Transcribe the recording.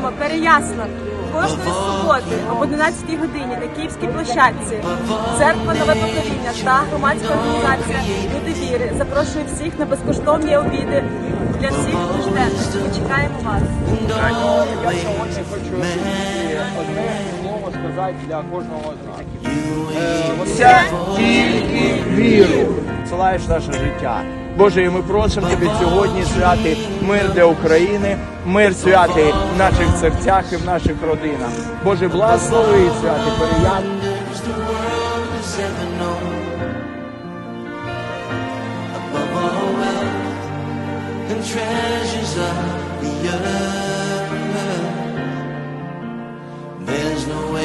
запрошуємо переясно кожної суботи об 11 годині на Київській площадці. Церква нове покоління та громадська організація Люди віри запрошує всіх на безкоштовні обіди для всіх нужденних. Ми чекаємо вас. Я сьогодні хочу одне слово сказати для кожного з нас. Е, Оце тільки віру. Посилаєш наше життя. Боже, і ми просимо тебе сьогодні святи мир для України, мир святи в наших серцях і в наших родинах. Боже, благослови святи переяд. treasures of the earth. There's no way.